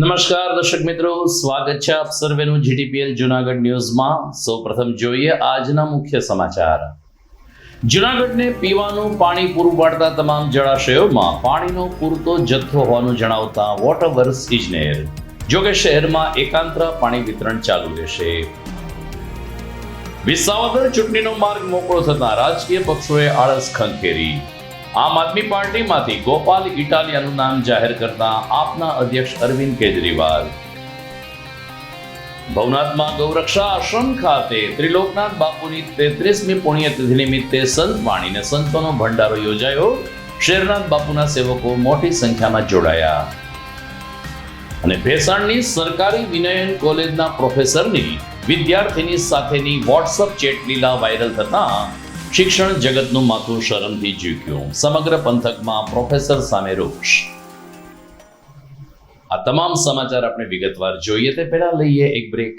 નમસ્કાર, દર્શક મિત્રો. સ્વાગત છે આપ સર્વેનું જીટીપીએલ જુનાગઢ ન્યૂઝમાં. સૌપ્રથમ જોઈએ આજના મુખ્ય સમાચાર. જુનાગઢને પીવાનું પાણી પૂરું પાડતા તમામ જળાશયોમાં પાણીનો પૂરતો જથ્થો હોવાનું જણાવતા વોટર વર્સ ઇજનેર જોકે શહેરમાં એકાંતરા પાણી વિતરણ ચાલુ રહેશે. વિસાવદર ચૂંટણીનો માર્ગ મોકળો થતા રાજકીય પક્ષોએ આળસ ખંખેરી. આમ આદમી પાર્ટીમાંથી ગોપાલ ઇટાલિયાનું નામ જાહેર કરતા આપના અધ્યક્ષ અરવિંદ કેજરીવાલ. ભવનાથમાં ગૌરક્ષા આશ્રમ ખાતે ત્રિલોકનાથ બાપુની તેત્રીસમી પુણ્યતિથિ નિમિત્તે સંત વાણીને સંતોનો ભંડારો યોજાયો. શેરનાથ બાપુના સેવકો મોટી સંખ્યામાં જોડાયા. અને ભેસાણની સરકારી વિનયન કોલેજના પ્રોફેસરની વિદ્યાર્થીની સાથેની વોટ્સઅપ ચેટ લીલા વાયરલ થતા શિક્ષણ જગતનું માથું શરમથી ઝૂક્યું. સમગ્ર પંથકમાં પ્રોફેસર સામે રોષ. આ તમામ સમાચાર આપણે વિગતવાર જોઈએ તે પહેલા લઈએ એક બ્રેક.